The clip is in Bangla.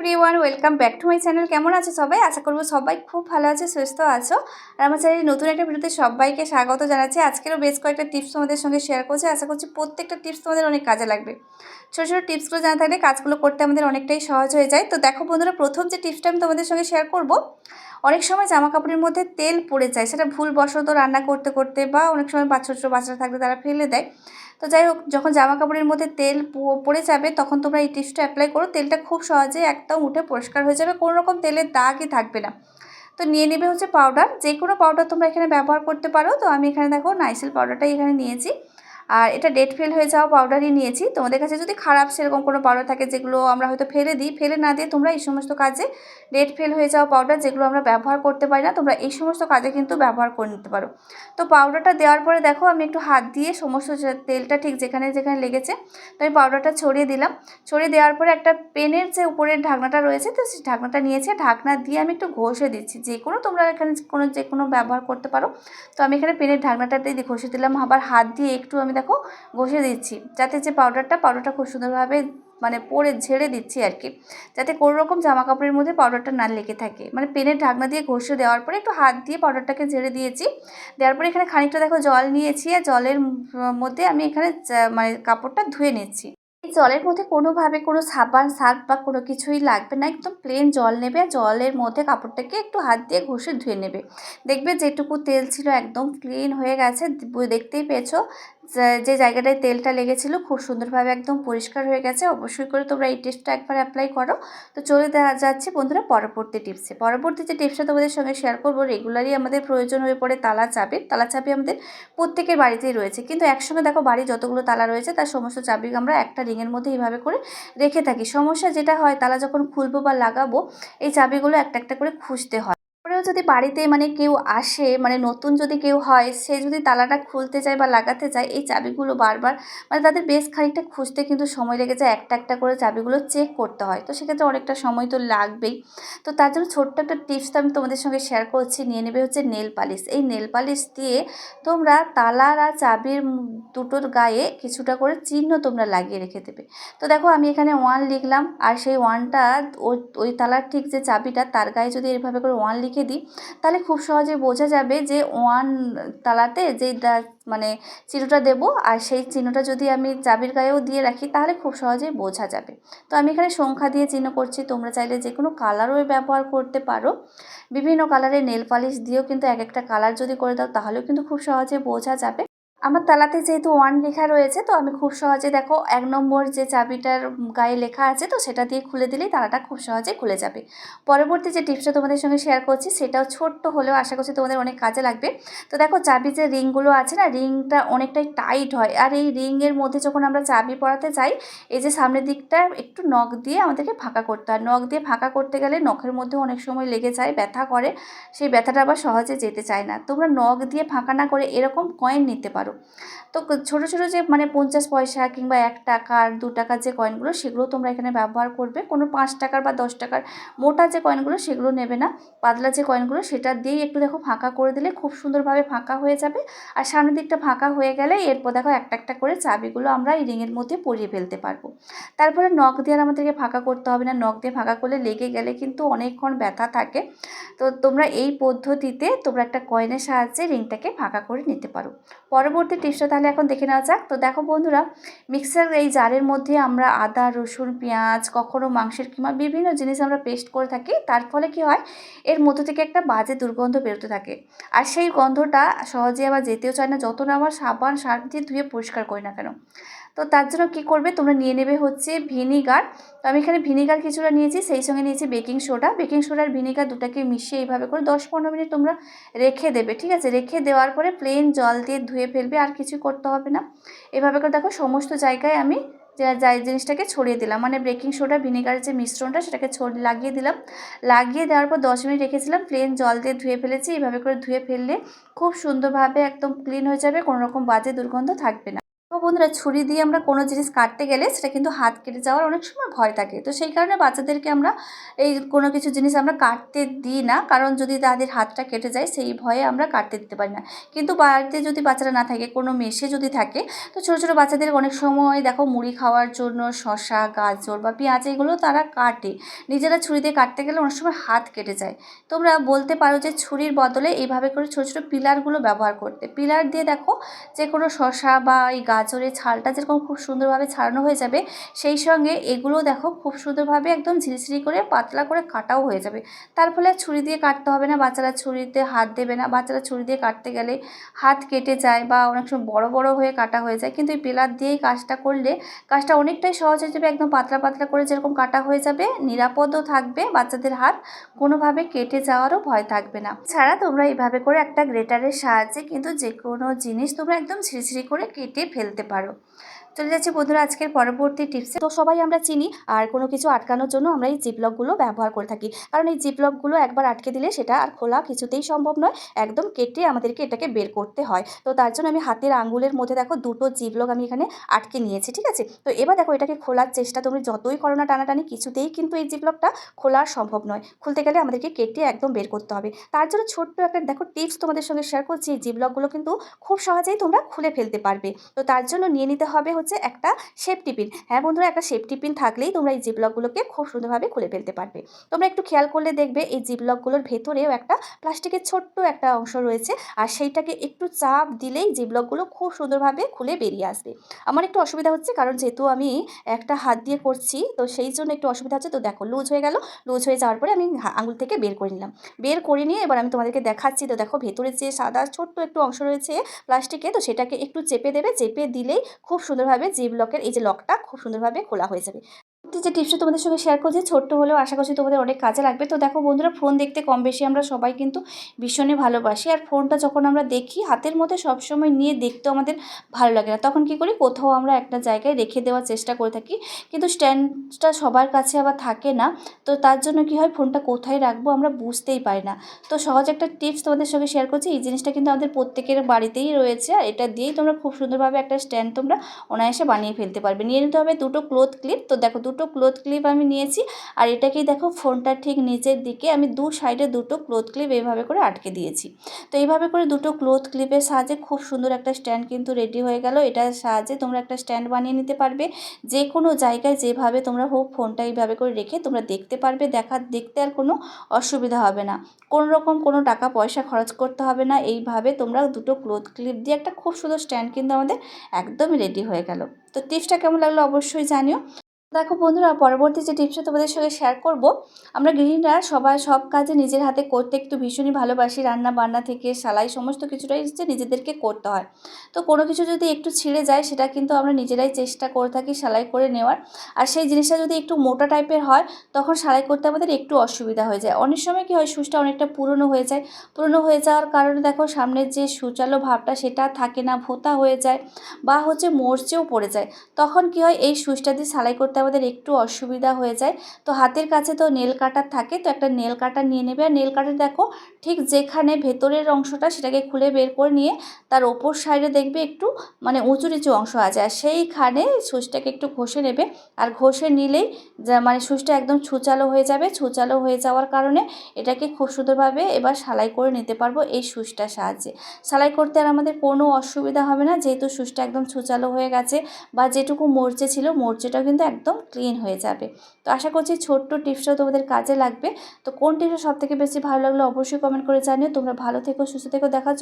Everyone welcome back to my channel কেমন আছে সবাই? আশা করব সবাই খুব ভালো আছে, সুস্থ আছো। আর আমার চ্যানেলে নতুন একটা ভিডিওতে সবাইকে স্বাগত জানাচ্ছি। আজকেরও বেশ কয়েকটা টিপস তোমাদের সঙ্গে শেয়ার করছি। আশা করছি প্রত্যেকটা টিপস তোমাদের অনেক কাজে লাগবে। ছোটো ছোটো টিপসগুলো জানা থাকলে কাজগুলো করতে আমাদের অনেকটাই সহজ হয়ে যায়। তো দেখো বন্ধুরা, প্রথম যে টিপসটা আমি তোমাদের সঙ্গে শেয়ার করব, অনেক সময় জামা কাপড়ের মধ্যে তেল পড়ে যায়। সেটা ভুলবশত রান্না করতে করতে বা অনেক সময় বাচ্চা, ছোটো বাচ্চারা থাকলে তারা ফেলে দেয়। তো যাই হোক, যখন জামা কাপড়ের মধ্যে তেল পড়ে যাবে, তখন তোমরা এই টিপসটা অ্যাপ্লাই করো। তেলটা খুব সহজে একদম উঠে পরিষ্কার হয়ে যাবে, কোনো রকম তেলের দাগই থাকবে না। তো নিয়ে নেবে হচ্ছে পাউডার যে কোনো পাউডার তোমরা এখানে ব্যবহার করতে পারো। তো আমি এখানে দেখো নাইসেল পাউডারটাই এখানে নিয়েছি। আর এটা ডেট ফেল হয়ে যাওয়া পাউডারই নিয়েছি। তোমাদের কাছে যদি খারাপ সেরকম কোনো পাউডার থাকে যেগুলো আমরা হয়তো ফেলে দিই, ফেলে না দিয়ে তোমরা এই সমস্ত কাজে ডেট ফেল হয়ে যাওয়া পাউডার যেগুলো আমরা ব্যবহার করতে পারি না, তোমরা এই সমস্ত কাজে কিন্তু ব্যবহার করে নিতে পারো। তো পাউডারটা দেওয়ার পরে দেখো আমি একটু হাত দিয়ে সমস্ত তেলটা ঠিক যেখানে যেখানে লেগেছে, তো আমি পাউডারটা ছড়িয়ে দিলাম। ছড়িয়ে দেওয়ার পরে একটা পেনের যে উপরের ঢাকনাটা রয়েছে, তো সেই ঢাকনাটা নিয়েছে। ঢাকনা দিয়ে আমি একটু ঘষে দিচ্ছি। যে কোনো তোমরা এখানে কোনো যে কোনো ব্যবহার করতে পারো। তো আমি এখানে পেনের ঢাকনাটাতে ঘষে দিলাম। আবার হাত দিয়ে একটু আমি দেখো, ঘষে দিচ্ছি। যাতে যে পাউডারটা পাউডারটা খুব সুন্দরভাবে মানে পরে ঝেড়ে দিচ্ছি আর কি। যাতে কোনো রকম জামা কাপড়ের মধ্যে পাউডারটা না লেগে থাকে। মানে পেনের ঢাকনা দিয়ে ঘষে দেওয়ার পরে একটু হাত দিয়ে পাউডারটাকে ঝেড়ে দিয়েছি। দেওয়ার পরে এখানে খানিকটা দেখো জল নিয়েছি আর জলের মধ্যে আমি এখানে মানে কাপড়টা ধুয়ে নিচ্ছি। এই জলের মধ্যে কোনোভাবে কোনো সাবান, সার্ফ বা কোনো কিছুই লাগবে না। একদম প্লেন জল নেবে জলের মধ্যে কাপড়টাকে একটু হাত দিয়ে ঘষে ধুয়ে নেবে। দেখবে যেটুকু তেল ছিল একদম ক্লিন হয়ে গেছে। দেখতেই পেয়েছ যে জায়গাটায় তেলটা লেগেছিলো খুব সুন্দরভাবে একদম পরিষ্কার হয়ে গেছে। অবশ্যই করে তোমরা এই টিপসটা একবার অ্যাপ্লাই করো। তো চলে দেওয়া যাচ্ছে বন্ধুরা পরবর্তী টিপসে পরবর্তী যে টিপসটা তোমাদের সঙ্গে শেয়ার করব। রেগুলারই আমাদের প্রয়োজন হয়ে পড়ে তালা চাবি। তালা চাবি আমাদের প্রত্যেকের বাড়িতেই রয়েছে। কিন্তু একসঙ্গে দেখো বাড়ি যতগুলো তালা রয়েছে তার সমস্ত চাবি আমরা একটা রিংয়ের মধ্যে এইভাবে করে রেখে থাকি। সমস্যা যেটা হয় তালা যখন খুলবো বা লাগাবো এই চাবিগুলো একটা একটা করে খুঁজতে হয়। তারপরেও যদি বাড়িতে মানে কেউ আসে মানে নতুন যদি কেউ হয়, সে যদি তালাটা খুলতে চায় বা লাগাতে চায়, এই চাবিগুলো বারবার মানে তাদের বেশ খানিকটা খুঁজতে কিন্তু সময় লেগে যায়, একটা একটা করে চাবিগুলো চেক করতে হয়। তো সেক্ষেত্রে অনেকটা সময় তো লাগবেই। তো তার জন্য ছোট্ট একটা টিপস তো আমি তোমাদের সঙ্গে শেয়ার করছি, নিয়ে নেবে হচ্ছে নেল পালিশ এই নেল পালিশ দিয়ে তোমরা তালার আর চাবির দুটোর গায়ে কিছুটা করে চিহ্ন তোমরা লাগিয়ে রেখে দেবে। তো দেখো আমি এখানে ওয়ান লিখলাম, আর সেই ওয়ানটা ওই তালার ঠিক যে চাবিটা, তার গায়ে যদি এইভাবে করে ওয়ান লিখে দিই তাহলে খুব সহজে বোঝা যাবে যে ওয়ান তালাতে যে মানে চিহ্নটা দেব আর সেই চিহ্নটা যদি আমি চাবির গায়েও দিয়ে রাখি, তাহলে খুব সহজেই বোঝা যাবে। তো আমি এখানে সংখ্যা দিয়ে চিহ্ন করছি, তোমরা চাইলে যে কোনো কালারও ব্যবহার করতে পারো। বিভিন্ন কালারের নেল পালিশ দিয়েও কিন্তু এক একটা কালার যদি করে দাও, তাহলেও কিন্তু খুব সহজে বোঝা যাবে। আমার তালাতে যেহেতু ওয়ান লেখা রয়েছে, তো আমি খুব সহজে দেখো এক নম্বর যে চাবিটার গায়ে লেখা আছে, তো সেটা দিয়ে খুলে দিলেই তালাটা খুব সহজে খুলে যাবে। পরবর্তী যে টিপসটা তোমাদের সঙ্গে শেয়ার করছি, সেটাও ছোট্ট হলেও আশা করছি তোমাদের অনেক কাজে লাগবে। তো দেখো চাবি যে রিংগুলো আছে না, রিংটা অনেকটাই টাইট হয়। আর এই রিংয়ের মধ্যে যখন আমরা চাবি পরাতে চাই এই যে সামনের দিকটা একটু নখ দিয়ে আমাদেরকে ফাঁকা করতে হয়। নখ দিয়ে ফাঁকা করতে গেলে নখের মধ্যে অনেক সময় লেগে যায়, ব্যথা করে। সেই ব্যথাটা আবার সহজে যেতে চায় না। তোমরা নখ দিয়ে ফাঁকা না করে এরকম কয়েন নিতে পারো। তো ছোটো ছোটো যে মানে পঞ্চাশ পয়সা কিংবা এক টাকার দু টাকার যে কয়েনগুলো সেগুলো তোমরা এখানে ব্যবহার করবে। কোনো পাঁচ টাকার বা দশ টাকার মোটা যে কয়েনগুলো সেগুলো নেবে না। পাতলা যে কয়েনগুলো সেটা দিয়েই একটু দেখো ফাঁকা করে দিলে খুব সুন্দরভাবে ফাঁকা হয়ে যাবে। আর সামনের দিকটা ফাঁকা হয়ে গেলে এরপর দেখো একটা একটা করে চাবিগুলো আমরা এই রিংয়ের মধ্যে পরিয়ে ফেলতে পারব। তারপরে নখ দিয়ে আর আমাদেরকে ফাঁকা করতে হবে না। নখ দিয়ে ফাঁকা করলে লেগে গেলে কিন্তু অনেকক্ষণ ব্যথা থাকে। তো তোমরা এই পদ্ধতিতে তোমরা একটা কয়েনের সাহায্যে রিংটাকে ফাঁকা করে নিতে পারো। পরবর্তী টিপসটা তাহলে এখন দেখে নেওয়া যাক। তো দেখো বন্ধুরা মিক্সার এই জারের মধ্যে আমরা আদা, রসুন, পেঁয়াজ কখনও মাংসের কিমা বিভিন্ন জিনিস আমরা পেস্ট করে থাকি। তার ফলে কি হয়? এর মধ্যে থেকে একটা বাজে দুর্গন্ধ বেরোতে থাকে। আর সেই গন্ধটা সহজে আবার যেতেও চায় না, যত না আমার সাবান, সার্ফ দিয়ে ধুয়ে পরিষ্কার করি না কেন? তো তার জন্য কী করবে? তোমরা নিয়ে নেবে হচ্ছে ভিনিগার তো আমি এখানে ভিনিগার কিছুটা নিয়েছি, সেই সঙ্গে নিয়েছি বেকিং সোডা বেকিং সোডার ভিনিগার দুটাকে মিশিয়ে এইভাবে করে দশ পনেরো মিনিট তোমরা রেখে দেবে, ঠিক আছে? রেখে দেওয়ার পরে প্লেন জল দিয়ে ধুয়ে ফেলবে আর কিছু করতে হবে না। এভাবে করে দেখো সমস্ত জায়গায় আমি যাই জিনিসটাকে ছড়িয়ে দিলাম। মানে বেকিং সোডা ভিনেগারের যে মিশ্রণটা, সেটাকে লাগিয়ে দিলাম। লাগিয়ে দেওয়ার পর দশ মিনিট রেখেছিলাম প্লেন জল দিয়ে ধুয়ে ফেলেছি। এভাবে করে ধুয়ে ফেললে খুব সুন্দরভাবে একদম ক্লিন হয়ে যাবে কোনো রকম বাজে দুর্গন্ধ থাকবে না। তো বন্ধুরা, ছুরি দিয়ে আমরা কোনো জিনিস কাটতে গেলে সেটা কিন্তু হাত কেটে যাওয়ার অনেক সময় ভয় থাকে। তো সেই কারণে বাচ্চাদেরকে আমরা এই কোনো কিছু জিনিস আমরা কাটতে দিই না, কারণ যদি তাদের হাতটা কেটে যায় সেই ভয়ে আমরা কাটতে দিতে পারি না। কিন্তু বাড়িতে যদি বাচ্চারা না থাকে, কোনো মেশে যদি থাকে, তো ছোটো ছোটো বাচ্চাদের অনেক সময় দেখো মুড়ি খাওয়ার জন্য শশা গাজর বা পেঁয়াজ এগুলো তারা কাটে। নিজেরা ছুরি দিয়ে কাটতে গেলে অনেক সময় হাত কেটে যায়। তোমরা বলতে পারো যে ছুরির বদলে এইভাবে করে ছোটো ছোটো পিলারগুলো ব্যবহার করতে। পিলার দিয়ে দেখো যে কোনো শশা বা এই গাজরের ছালটা যেরকম খুব সুন্দরভাবে ছাড়ানো হয়ে যাবে, সেই সঙ্গে এগুলো দেখো খুব সুন্দরভাবে একদম ঝিরিঝিরি করে পাতলা করে কাটাও হয়ে যাবে। তার ফলে ছুরি দিয়ে কাটতে হবে না, বাচ্চারা ছুরিতে হাত দেবে না। বাচ্চারা ছুরি দিয়ে কাটতে গেলে হাত কেটে যায় বা অনেক সময় বড় বড় হয়ে কাটা হয়ে যায়। কিন্তু এই পিলার দিয়েই কাজটা করলে কাজটা অনেকটাই সহজ হয়ে যাবে। একদম পাতলা পাতলা করে যেরকম কাটা হয়ে যাবে, নিরাপদও থাকবে, বাচ্চাদের হাত কোনোভাবে কেটে যাওয়ারও ভয় থাকবে না। ছাড়া তোমরা এইভাবে করে একটা গ্রেটারের সাহায্যে কিন্তু যে কোনো জিনিস তোমরা একদম ঝিরিঝিরি করে কেটে ফেলতে পারো চলে যাচ্ছে বন্ধুরা আজকের পরবর্তী টিপসে তো সবাই আমরা চিনি, আর কোনো কিছু আটকানোর জন্য আমরা এই জিপলকগুলো ব্যবহার করে থাকি। কারণ এই জিপলকগুলো একবার আটকে দিলে সেটা আর খোলা কিছুতেই সম্ভব নয়, একদম কেটে আমাদেরকে এটাকে বের করতে হয়। তো তার জন্য আমি হাতের আঙ্গুলের মধ্যে দেখো দুটো জিপলক আমি এখানে আটকে নিয়েছি, ঠিক আছে? তো এবার দেখো এটাকে খোলার চেষ্টা তুমি যতই করো না টানাটানি, কিছুতেই কিন্তু এই জিপলকটা খোলা সম্ভব নয়। খুলতে গেলে আমাদেরকে কেটে একদম বের করতে হবে। তার জন্য ছোট্ট একটা দেখো টিপস তোমাদের সঙ্গে শেয়ার করছি, এই জিপলকগুলো কিন্তু খুব সহজেই তোমরা খুলে ফেলতে পারবে। তো তার জন্য নিয়ে নিতে হবে হচ্ছে একটা সেফটি পিন হ্যাঁ বন্ধুরা, একটা সেফটি পিন থাকলেই তোমরা এই জিপলকগুলোকে খুব সুন্দরভাবে খুলে ফেলতে পারবে। তোমরা একটু খেয়াল করলে দেখবে এই জিপলকগুলোর ভেতরেও একটা প্লাস্টিকের ছোট্ট একটা অংশ রয়েছে আর সেইটাকে একটু চাপ দিলেই জিপলকগুলো খুব সুন্দরভাবে খুলে বেরিয়ে আসবে। আমার একটু অসুবিধা হচ্ছে কারণ যেহেতু আমি একটা হাত দিয়ে করছি, তো সেই জন্য একটু অসুবিধা হচ্ছে। তো দেখো লুজ হয়ে গেল। লুজ হয়ে যাওয়ার পরে আমি আঙুল থেকে বের করে নিলাম। বের করে নিয়ে এবার আমি তোমাদেরকে দেখাচ্ছি। তো দেখো, ভেতরে যে সাদা ছোট্ট একটু অংশ রয়েছে প্লাস্টিকে, তো সেটাকে একটু চেপে দেবে। চেপে দিলেই খুব সুন্দরভাবে জিপ লকের এই যে লকটা খুব সুন্দরভাবে খোলা হয়ে যাবে। যে টিপসটা তোমাদের সঙ্গে শেয়ার করছি, ছোট্ট হলেও আশা করছি তোমাদের অনেক কাজে লাগবে। তো দেখো বন্ধুরা ফোন দেখতে কম বেশি আমরা সবাই কিন্তু ভীষণই ভালোবাসি। আর ফোনটা যখন আমরা দেখি, হাতের মধ্যে সবসময় নিয়ে দেখতেও আমাদের ভালো লাগে না। তখন কি করি, কোথাও আমরা একটা জায়গায় রেখে দেওয়ার চেষ্টা করে থাকি। কিন্তু স্ট্যান্ডটা সবার কাছে আবার থাকে না। তো তার জন্য কি হয় ফোনটা কোথায় রাখব আমরা বুঝতেই পারি না। তো সহজ একটা টিপস তোমাদের সঙ্গে শেয়ার করছি, এই জিনিসটা কিন্তু আমাদের প্রত্যেকের বাড়িতেই রয়েছে। আর এটা দিয়েই তোমরা খুব সুন্দরভাবে একটা স্ট্যান্ড তোমরা অনায়াসে বানিয়ে ফেলতে পারবে। নিয়ে নিতে হবে দুটো ক্লোথ ক্লিপ তো দেখো দুটো ক্লোথ ক্লিপ আমি নিয়েছি। আর এটাকেই দেখো ফোনটা ঠিক নিচের দিকে আমি দু সাইডে দুটো ক্লোথ ক্লিপ এইভাবে করে আটকে দিয়েছি। তো এইভাবে করে দুটো ক্লোথ ক্লিপের সাহায্যে খুব সুন্দর একটা স্ট্যান্ড কিন্তু রেডি হয়ে গেল। এটার সাহায্যে তোমরা একটা স্ট্যান্ড বানিয়ে নিতে পারবে। যে কোনো জায়গায় যেভাবে তোমরা হোক ফোনটা এইভাবে করে রেখে তোমরা দেখতে পারবে। দেখার, দেখতে আর কোনো অসুবিধা হবে না। কোনো রকম কোনো টাকা পয়সা খরচ করতে হবে না। এইভাবে তোমরা দুটো ক্লোথ ক্লিপ দিয়ে একটা খুব সুন্দর স্ট্যান্ড কিন্তু আমাদের একদমই রেডি হয়ে গেল। তো টিপসটা কেমন লাগল অবশ্যই জানিও। দেখো বন্ধুরা, পরবর্তী যে টিপসটা তোমাদের সঙ্গে শেয়ার করব, আমরা গৃহিণীরা সবাই সব কাজে নিজের হাতে করতে একটু ভীষণই ভালোবাসি। রান্না, বান্না থেকে সেলাই সমস্ত কিছুটাই হচ্ছে নিজেদেরকে করতে হয়। তো কোনো কিছু যদি একটু ছিঁড়ে যায়, সেটা কিন্তু আমরা নিজেরাই চেষ্টা করে থাকি সেলাই করে নেওয়ার। আর সেই জিনিসটা যদি একটু মোটা টাইপের হয়, তখন সেলাই করতে আমাদের একটু অসুবিধা হয়ে যায়। অনেক সময় কী হয়, সুচটা অনেকটা পুরনো হয়ে যায়। পুরনো হয়ে যাওয়ার কারণে দেখো, সামনের যে সুচালো ভাবটা, সেটা থাকে না, ভোতা হয়ে যায় বা হচ্ছে মরচেও পড়ে যায়। তখন কী হয়, এই সুচটা দিয়ে সেলাই করতে আমাদের একটু অসুবিধা হয়ে যায়। তো হাতের কাছে তো নেল কাটার থাকে, তো একটা নেল কাটার নিয়ে নেবে। আর নেল কাটার দেখো, ঠিক যেখানে ভেতরের অংশটা সেটাকে খুলে বের করে নিয়ে তার ওপর সাইডে দেখবে একটু মানে উঁচু নিচু অংশ আছে। আর সেইখানে সুচটাকে একটু ঘষে নেবে। আর ঘষে নিলেই যা মানে সুচটা একদম ছুচালো হয়ে যাবে। ছুচালো হয়ে যাওয়ার কারণে এটাকে খুব সুন্দরভাবে এবার সেলাই করে নিতে পারব এই সুচটার সাহায্যে। সেলাই করতে আর আমাদের কোনো অসুবিধা হবে না। যেহেতু সুচটা একদম ছুচালো হয়ে গেছে বা যেটুকু মরচে ছিল মরচেটা কিন্তু একদম ক্লিন হয়ে যাবে। তো আশা করছি ছোট্ট টিপসটাও তোমাদের কাজে লাগবে। তো কোন টিপসটা সবথেকে বেশি ভালো লাগল অবশ্যই কমেন্ট করে জানিও। তোমরা ভালো থেকো, সুস্থ থেকো দেখাচ্ছ